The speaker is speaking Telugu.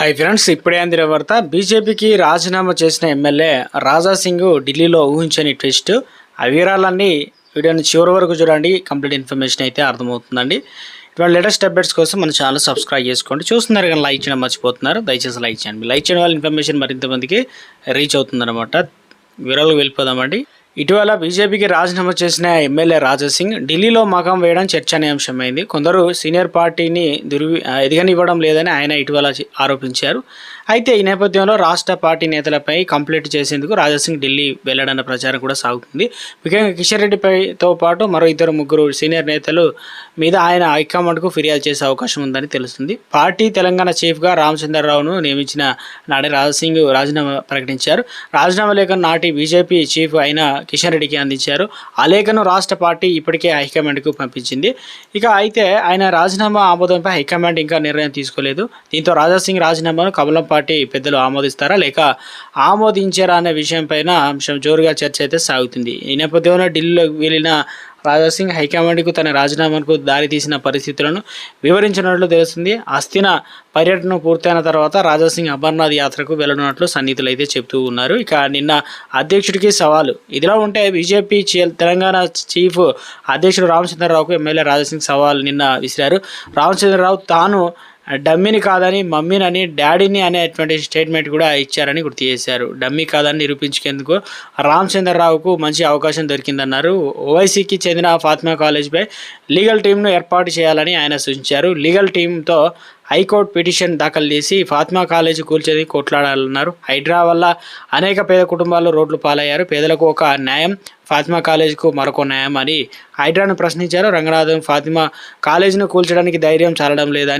హాయ్ ఫ్రెండ్స్ ఇప్పుడే అందిన వార్త బీజేపీకి రాజీనామా చేసిన ఎమ్మెల్యే రాజా సింగ్ ఢిల్లీలో ఊహించని ట్విస్ట్. ఆ వివరాలన్నీ వీడియోని చివరి వరకు చూడండి కంప్లీట్ ఇన్ఫర్మేషన్ అయితే అర్థమవుతుందండి. ఇటువంటి లేటెస్ట్ అప్డేట్స్ కోసం మన ఛానల్ సబ్స్క్రైబ్ చేసుకోండి. చూస్తున్నారు కానీ లైక్ చేయడం మర్చిపోతున్నారు. దయచేసి లైక్ చేయండి. లైక్ చేయడం వల్ల ఇన్ఫర్మేషన్ మరింత మందికి రీచ్ అవుతుందన్నమాట. వివరాలకు వెళ్ళిపోదామండి. ఇటీవల బీజేపీకి రాజీనామా చేసిన ఎమ్మెల్యే రాజాసింగ్ ఢిల్లీలో మకం వేయడం చర్చనీయాంశమైంది. కొందరు సీనియర్ పార్టీని దుర్వి ఎదగనివ్వడం లేదని ఆయన ఇటీవల ఆరోపించారు. అయితే ఈ నేపథ్యంలో రాష్ట్ర పార్టీ నేతలపై కంప్లైంట్ చేసేందుకు రాజా సింగ్ ఢిల్లీ వెళ్ళడన్న ప్రచారం కూడా సాగుతుంది. ముఖ్యంగా కిషన్ రెడ్డిపైతో పాటు మరో ఇద్దరు ముగ్గురు సీనియర్ నేతలు మీద ఆయన హైకమాండ్కు ఫిర్యాదు చేసే అవకాశం ఉందని తెలుస్తుంది. పార్టీ తెలంగాణ చీఫ్గా రామచంద్రరావును నియమించిన నాడే రాజా సింగ్ రాజీనామా ప్రకటించారు. రాజీనామా లేఖ నాటి బీజేపీ చీఫ్ అయిన కిషన్ రెడ్డికి అందించారు. ఆ లేఖను రాష్ట్ర పార్టీ ఇప్పటికే హైకమాండ్కు పంపించింది. ఇక అయితే ఆయన రాజీనామా ఆమోదంపై హైకమాండ్ ఇంకా నిర్ణయం తీసుకోలేదు. దీంతో రాజా సింగ్ రాజీనామాను కమలం పార్టీ పెద్దలు ఆమోదిస్తారా లేక ఆమోదించారా అనే విషయంపైన అంశం జోరుగా చర్చ అయితే సాగుతుంది. ఈ నేపథ్యంలో ఢిల్లీలో వెళ్ళిన రాజా సింగ్ హైకమాండ్కు తన రాజీనామాకు దారితీసిన పరిస్థితులను వివరించినట్లు తెలుస్తుంది. అస్థిన పర్యటన పూర్తయిన తర్వాత రాజా సింగ్ అమర్నాథ్ యాత్రకు వెళ్ళనున్నట్లు సన్నిహితులు అయితే చెప్తూ ఉన్నారు. ఇక నిన్న అధ్యక్షుడికి సవాలు. ఇదిలా ఉంటే బీజేపీ తెలంగాణ చీఫ్ అధ్యక్షుడు రామచంద్రరావుకు ఎమ్మెల్యే రాజా సింగ్ సవాల్ నిన్న విసిరారు. రామచంద్రరావు తాను డమ్మిని కాదని మమ్మీనని డాడీని అనేటువంటి స్టేట్మెంట్ కూడా ఇచ్చారని గుర్తు చేశారు. డమ్మీ కాదని నిరూపించుకేందుకు రామచంద్రరావుకు మంచి అవకాశం దొరికిందన్నారు. ఓవైసీకి చెందిన ఫాత్మా కాలేజ్పై లీగల్ టీంను ఏర్పాటు చేయాలని ఆయన సూచించారు. లీగల్ టీంతో హైకోర్టు పిటిషన్ దాఖలు చేసి ఫాత్మా కాలేజీ కూల్చేది కొట్లాడాలన్నారు. హైడ్రా వల్ల అనేక పేద కుటుంబాలు రోడ్లు పాలయ్యారు. పేదలకు ఒక న్యాయం ఫాతిమా కాలేజీకు మరొక న్యాయం అని హైడ్రాను ప్రశ్నించారు. రంగనాథన్ ఫాతిమా కాలేజీని కూల్చడానికి ధైర్యం చాలడం లేదని